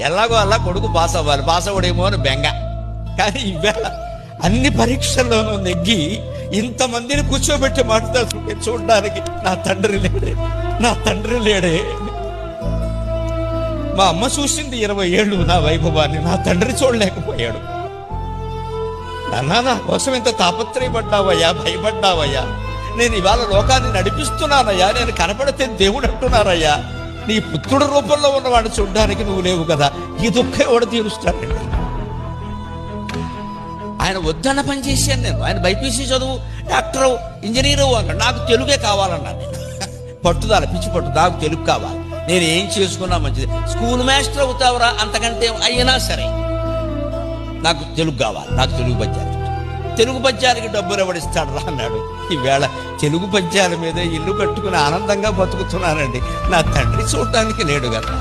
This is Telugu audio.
ఎలాగో అలా కొడుకు పాస్ అవ్వాలి. పాస్ అవ్వడేమో అని బెంగ. కానీ ఇవాళ అన్ని పరీక్షల్లోనూ నెగ్గి ఇంతమందిని కూర్చోబెట్టి మాట్లాడుతుంటే చూడడానికి నా తండ్రి లేడే. నా తండ్రి లేడే. మా అమ్మ చూసింది ఇరవై ఏళ్ళు నా వైభవాన్ని. నా తండ్రి చూడలేకపోయాడు. నాన్న నా కోసం ఇంత తాపత్రయపడ్డావయ్యా భయపడ్డావయ్యా. నేను ఇవాళ లోకాన్ని నడిపిస్తున్నానయ్యా. నేను కనపడితే దేవుడు అంటున్నారయ్యా. నీ పుత్రుడు రూపంలో ఉన్నవాడు చూడడానికి నువ్వు లేవు కదా. ఈ దుఃఖం ఎవడు తీరుస్తాడండి ఆయన వద్దన్న పని చేశాను నేను. ఆయన బైపీసీ చదువు డాక్టర్ ఇంజనీరు అన్నాడు నాకు తెలుగే కావాలన్నాను పట్టుదల పిచ్చి పట్టు నాకు తెలుగు కావాలి. నేను ఏం చేసుకున్నా మంచిది. స్కూల్ మాస్టర్ అవుతావురా అంతకంటే అయినా సరే. నాకు తెలుగు కావాలి. నాకు తెలుగు పద్యాలు తెలుగు పద్యానికి డబ్బులు ఎవడిస్తాడు రా అన్నాడు. ఈవేళ తెలుగు పద్యాల మీద ఇల్లు కట్టుకుని ఆనందంగా బతుకుతున్నానండి నా తండ్రి చూడటానికి లేడు కదా.